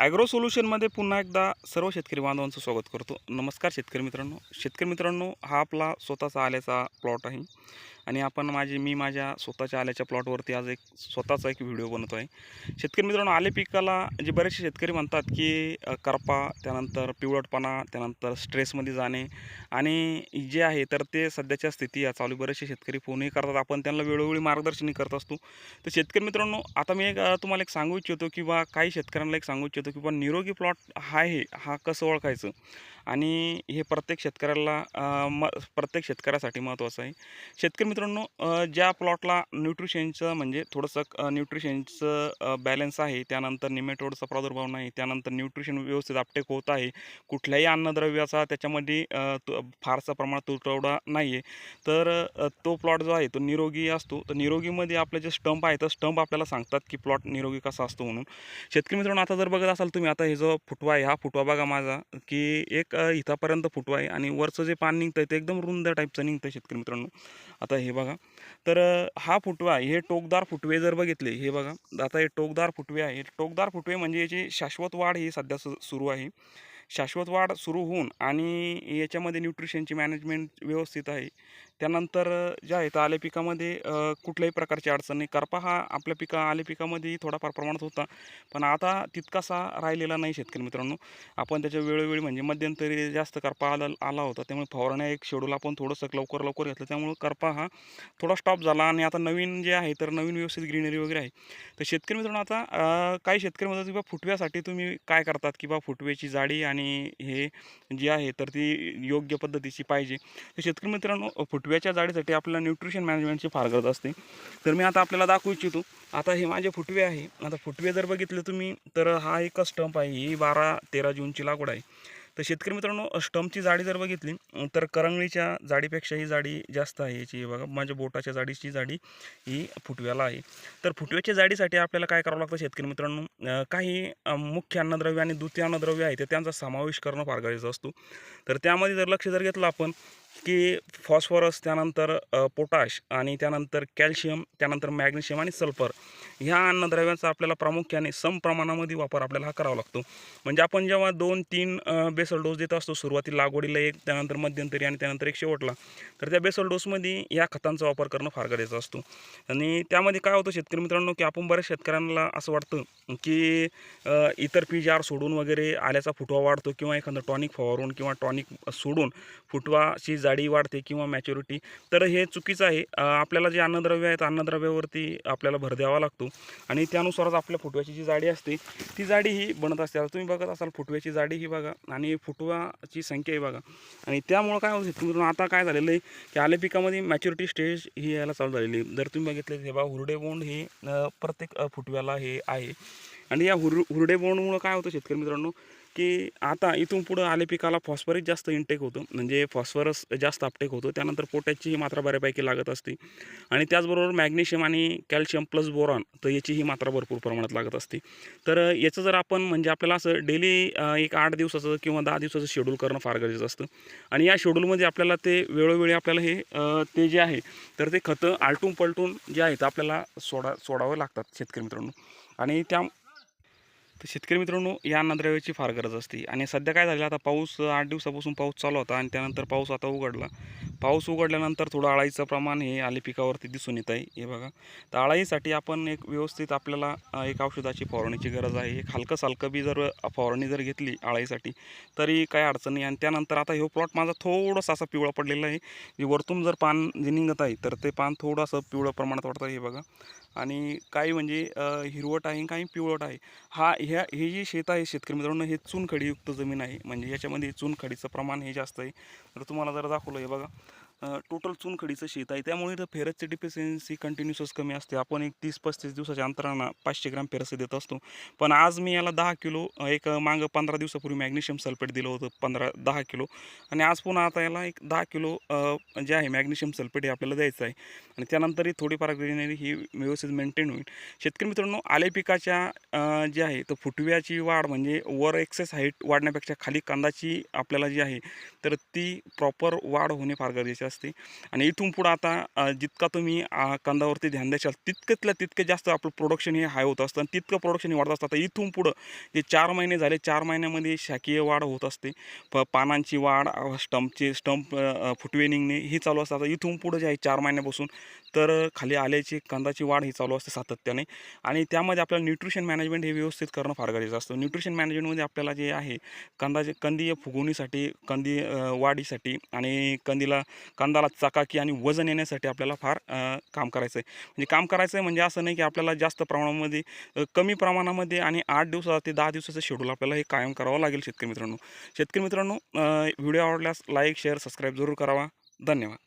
Agro सोल्युशनमध्ये पुन्हा एकदा सर्व शेतकरी बांधवांचं स्वागत करतो. नमस्कार शेतकरी मित्रांनो. शेतकरी मित्रांनो हा आपला स्वतःचा आल्याचा प्लॉट आहे. आणि आपण माझी मी माझ्या स्वतःच्या आल्याच्या प्लॉटवरती आज एक स्वतःचा एक व्हिडिओ बनवतो आहे शेतकरी मित्रांनो आले पिकाला जे बरेचसे शेतकरी म्हणतात की करपा त्यानंतर पिवळटपणा त्यानंतर स्ट्रेसमध्ये जाणे आणि जे आहे तर ते सध्याच्या स्थिती या चालू बरेचसे शेतकरी फोनही करतात. आपण त्यांना वेळोवेळी मार्गदर्शनही करत असतो. तर शेतकरी मित्रांनो आता मी एक तुम्हाला एक सांगू इच्छितो किंवा काही शेतकऱ्यांना एक सांगू इच्छितो किंवा निरोगी प्लॉट हा आहे हा कसं ओळखायचं? आणि हे प्रत्येक शेतकऱ्याला म प्रत्येक शेतकऱ्यासाठी महत्त्वाचं आहे. शेतकरी मित्रांनो ज्या प्लॉटला न्यूट्रिशनचं म्हणजे थोडंसं न्यूट्रिशनचं बॅलन्स आहे त्यानंतर निमेटोडचा प्रादुर्भाव नाही त्यानंतर न्यूट्रिशन व्यवस्थित अपटेक होत आहे कुठल्याही अन्नद्रव्याचा त्याच्यामध्ये तु- फारसा प्रमाणात तुटवडा नाही आहे तर तो प्लॉट जो आहे तो निरोगी असतो. तर निरोगीमध्ये आपले जे स्टंप आहे तर स्टंप आपल्याला सांगतात की प्लॉट निरोगी कसा असतो म्हणून. शेतकरी मित्रांनो आता जर बघत असाल तुम्ही आता हे जो फुटवा आहे हा फुटवा बघा माझा की एक इथापर्यंत फुटवा आहे आणि वरचं जे पान निघतं आहे ते एकदम रुंद टाईपचं निघतं शेतकरी मित्रांनो. आता हे बघा. तर हा फुटवा हे टोकदार फुटवे जर बघितले हे बघा. आता हे टोकदार फुटवे आहे. टोकदार फुटवे म्हणजे याची शाश्वत वाढ ही सध्या सु सुरू आहे. शाश्वत वाढ सुरू होऊन आणि याच्यामध्ये न्यूट्रिशनची मॅनेजमेंट व्यवस्थित आहे. त्यानंतर ज्या जे आहे आले पिकामध्ये कुठल्याही प्रकारची अडचण नाही. करपा हा आपल्या पिका आले पिकामध्ये थोडाफार प्रमाणात होता. पण आता तितकासा राहिलेला नाही शेतकरी मित्रांनो. आपण त्याच्या वेळोवेळी म्हणजे मध्यंतरी जास्त करपा आला आला होता. त्यामुळे फवारण्या एक शेड्यूल आपण थोडंसं लवकर लवकर घेतलं. त्यामुळे करपा हा थोडा स्टॉप झाला. आणि आता नवीन जे आहे तर नवीन व्यवस्थित ग्रीनरी वगैरे आहे. तर शेतकरी मित्रांनो आता काही शेतकरी म्हणतात की फुटव्यासाठी तुम्ही काय करतात? की बा फुटव्याची जाडी आणि हे जी आहे तर ती योग्य पद्धतीची पाहिजे. तर शेतकरी मित्रांनो फुटव्याच्या जाडीसाठी आपल्याला न्यूट्रिशन मॅनेजमेंटची फार गरज असते. तर मी आता आपल्याला दाखवू इच्छितो. आता हे माझे फुटवे आहे. आता फुटवे जर बघितले तुम्ही तर हा एक स्टंप आहे. ही बारा तेरा जूनची लागवड आहे. तर शेतकरी मित्रांनो स्टंपची जाडी जर बघितली तर करंगळीच्या जाडीपेक्षा ही जाडी जास्त आहे. याची बघा माझ्या बोटाच्या जाडीची जाडी ही फुटव्याला आहे. तर फुटव्याच्या जाडीसाठी आपल्याला काय करावं लागतं शेतकरी मित्रांनो? काही मुख्य अन्नद्रव्य आणि द्वितीय अन्नद्रव्य आहे तर त्यांचा समावेश करणं फार गरजेचं असतो. तर त्यामध्ये जर लक्ष जर घेतलं आपण की फॉस्फरस त्यानंतर पोटॅश आणि त्यानंतर कॅल्शियम त्यानंतर मॅग्नेशियम आणि सल्फर ह्या अन्नद्रव्यांचा आपल्याला प्रामुख्याने सम प्रमाणामध्ये वापर आपल्याला हा करावा लागतो. म्हणजे आपण जेव्हा दोन तीन बेसल डोस देत असतो सुरुवातीला लागवडीला एक त्यानंतर मध्यंतरी आणि त्यानंतर एक शेवटला तर त्या बेसल डोसमध्ये या खतांचा वापर करणं फार गरजेचं असतो. आणि त्यामध्ये काय होतं शेतकरी मित्रांनो की आपण बऱ्याच शेतकऱ्यांना असं वाटतं की इतर पी जी आर सोडून वगैरे आल्याचा फुटवा वाढतो किंवा एखादं टॉनिक फवारून किंवा टॉनिक सोडून फुटवाची जाडी वाढते किंवा मॅच्युरिटी तर हे चुकीचं आहे. आपल्याला जे अन्नद्रव्य आहेत अन्नद्रव्यावरती आपल्याला भर द्यावा लागतो. आणि त्यानुसारच आपल्या फुटव्याची जी जाडी असते ती जाडी ही बनत असते. आता तुम्ही बघत असाल फुटव्याची जाडी ही बघा आणि फुटवाची संख्या ही बघा. आणि त्यामुळं काय होतं तुम्ही आता काय झालेलं आहे की आले पिकामध्ये मॅच्युरिटी स्टेज ही यायला चालू झालेली आहे. जर तुम्ही बघितले तेव्हा हुरडे बोंड हे प्रत्येक फुटव्याला हे आहे. आणि या हुर हुरडे बोंडमुळं काय होतं शेतकरी मित्रांनो की आता इथून पुढं आले पिकाला फॉस्फरस जास्त इंटेक होतं. म्हणजे फॉस्फरस जास्त अपटेक होतो. त्यानंतर पोटॅशची ही मात्रा बऱ्यापैकी लागत असते. आणि त्याचबरोबर मॅग्नेशियम आणि कॅल्शियम प्लस बोरॉन तर याची ही मात्रा भरपूर प्रमाणात लागत असते. तर याचं जर आपण म्हणजे आपल्याला असं डेली एक आठ दिवसाचं किंवा दहा दिवसाचं शेड्यूल करणं फार गरजेचं असतं. आणि या शेड्यूलमध्ये आपल्याला ते वेळोवेळी आपल्याला हे ते जे आहे तर ते खतं आलटून पलटून जे आहेत आपल्याला सोडा सोडावं लागतात शेतकरी मित्रांनो. आणि त्या तर शेतकरी मित्रांनो या अन्नद्रव्याची फार गरज असते. आणि सध्या काय झालं आता पाऊस आठ दिवसापासून पाऊस चालू होता आणि त्यानंतर पाऊस आता उघडला. पाऊस उघडल्यानंतर थोडं अळाईचं प्रमाण हे आले पिकावरती दिसून येत आहे हे बघा. तर अळाईसाठी आपण एक व्यवस्थित आपल्याला एक औषधाची फवारणीची गरज आहे. एक हलकं सालकं बी जर फवारणी जर घेतली अळाईसाठी तरी काय अडचण नाही. आणि त्यानंतर आता हे प्लॉट माझा थोडंसं असा पिवळा पडलेला आहे. जे वरतून जर पान जे निघत आहे तर ते पान थोडंसं पिवळं प्रमाणात वाटतं हे बघा. आणि काही म्हणजे हिरवट आहे काही पिवळट आहे. हा ह्या हे जे शेत आहे शेतकरी मित्रांनो हे चुनखडीयुक्त जमीन आहे. म्हणजे याच्यामध्ये चुनखडीचं प्रमाण हे जास्त आहे. तर तुम्हाला जर दाखवलं हे बघा. टोटल चुनखडीचं शेत आहे. त्यामुळे इथं फेरसची डिफिशियन्सी कंटिन्युअसच कमी असते. आपण एक तीस पस्तीस दिवसाच्या अंतरानं पाचशे ग्रॅम फेरस देत असतो. पण आज मी याला दहा किलो एक मागं पंधरा दिवसापूर्वी मॅग्नेशियम सल्फेट दिलं होतं पंधरा दहा किलो. आणि आज पुन्हा आता याला एक दहा किलो जे आहे मॅग्नेशियम सल्फेट हे आपल्याला द्यायचं आहे. आणि त्यानंतरही थोडीफार ग्रीनरी ही व्यवस्थित मेंटेन होईल. शेतकरी मित्रांनो आले पिकाच्या जे आहे तर फुटव्याची वाढ म्हणजे वर एक्सेस हाईट वाढण्यापेक्षा खाली कांदाची आपल्याला जी आहे तर ती प्रॉपर वाढ होणे फार गरजेचे असते. आणि इथून पुढं आता जितका तुम्ही कांदावरती ध्यान द्याल तितकंतल्या तितकं जास्त आपलं प्रोडक्शन हे हाय होत असतं. आणि तितकं प्रोडक्शन वाढत असतं. आता इथून पुढं जे चार महिने झाले चार महिन्यामध्ये शाकीय वाढ होत असते. प पानांची वाढ स्टंपचे स्टंप फुटवे निघणे हे चालू असतं. आता इथून पुढं जे आहे चार महिन्यापासून तर खाली आल्याची कांदाची वाढ ही चालू असते सातत्याने. आणि त्यामध्ये आपल्याला न्यूट्रिशन मॅनेजमेंट हे व्यवस्थित करणं फार गरजेचं असतं. न्यूट्रिशन मॅनेजमेंटमध्ये आपल्याला जे आहे कांदाचे कंदीय फुगवणीसाठी कंदी वाढीसाठी आणि कंदीला कांदाला चकाकी आणि वजन येण्यासाठी आपल्याला फार काम करायचं आहे म्हणजे काम करायचं आहे म्हणजे असं नाही की आपल्याला जास्त प्रमाणामध्ये कमी प्रमाणामध्ये आणि आठ दिवसाचा ते दहा दिवसाचं शेड्यूल आपल्याला हे कायम करावं लागेल शेतकरी मित्रांनो. शेतकरी मित्रांनो व्हिडिओ आवडल्यास लाईक शेअर सबस्क्राईब जरूर करावा. धन्यवाद.